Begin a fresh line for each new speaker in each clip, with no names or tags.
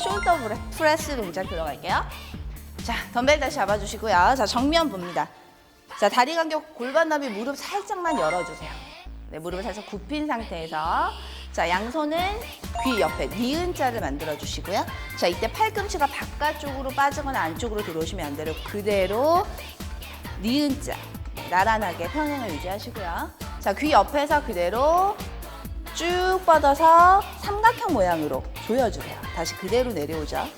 숄더 브레- 프레스 동작 들어갈게요. 자, 덤벨 다시 잡아주시고요. 자, 정면 봅니다. 자, 다리 간격 골반 너비 무릎 살짝만 열어주세요. 네, 무릎을 살짝 굽힌 상태에서 자, 양손은 귀 옆에 니은 자를 만들어 주시고요. 자, 이때 팔꿈치가 바깥쪽으로 빠지거나 안쪽으로 들어오시면 안 되고 그대로 니은 자 나란하게 평행을 유지하시고요. 자, 귀 옆에서 그대로 쭉 뻗어서 삼각형 모양으로 조여주세요. 다시 그대로 내려오죠.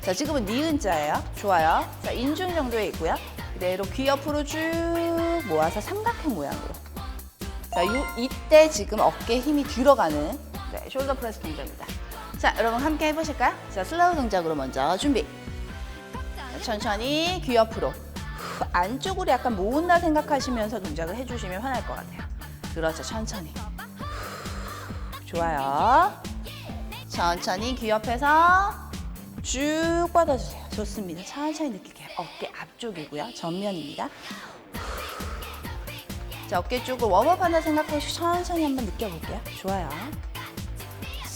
자, 지금은 니은 자예요. 좋아요. 자, 인중 정도에 있고요. 그대로 귀 옆으로 쭉 모아서 삼각형 모양으로. 자, 요, 이때 지금 어깨에 힘이 들어가는 네, 숄더 프레스 동작입니다. 자, 여러분 함께 해보실까요? 자, 슬로우 동작으로 먼저 준비. 자, 천천히 귀 옆으로. 후, 안쪽으로 약간 모은다 생각하시면서 동작을 해주시면 편할 것 같아요. 그렇죠, 천천히. 후, 좋아요. 천천히 귀 옆에서 쭉 뻗어주세요. 좋습니다. 천천히 느낄게요. 어깨 앞쪽이고요. 전면입니다. 자, 어깨 쪽을 웜업 한다 생각하시고 천천히 한번 느껴볼게요. 좋아요.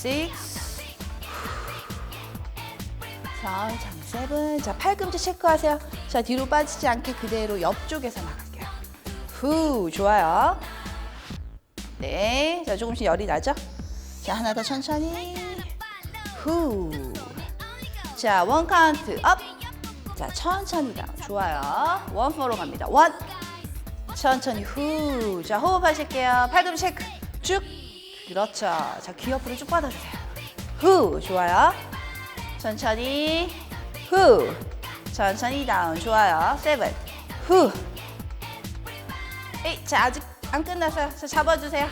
6 천천히 세븐 자 팔꿈치 체크하세요 자 뒤로 빠지지 않게 그대로 옆쪽에서 나갈게요 후 좋아요 네 자 조금씩 열이 나죠 자 하나 더 천천히 후 자 원 카운트 업 자 천천히 다운 좋아요 원 포로 갑니다 원 천천히 후. 자, 호흡하실게요. 팔꿈치 체크. 쭉. 그렇죠. 자, 귀 옆으로 쭉 뻗어주세요. 후. 좋아요. 천천히. 후. 천천히 다운. 좋아요. 세븐. 후. 에이, 자, 아직 안 끝났어요. 자, 잡아주세요.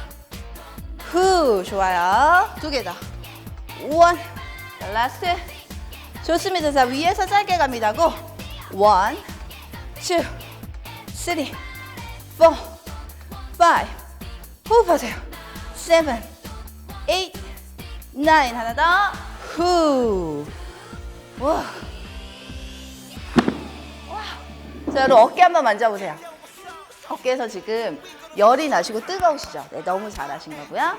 후. 좋아요. 두 개 더. 원. 자, 라스트. 좋습니다. 자, 위에서 짧게 갑니다. 고. 원. 투. 쓰리. 4, 5, 호흡하세요. 7, 8, 9, 하나 더. 후. 와. 와. 자, 여러분 어깨 한번 만져보세요. 어깨에서 지금 열이 나시고 뜨거우시죠? 네, 너무 잘하신 거고요.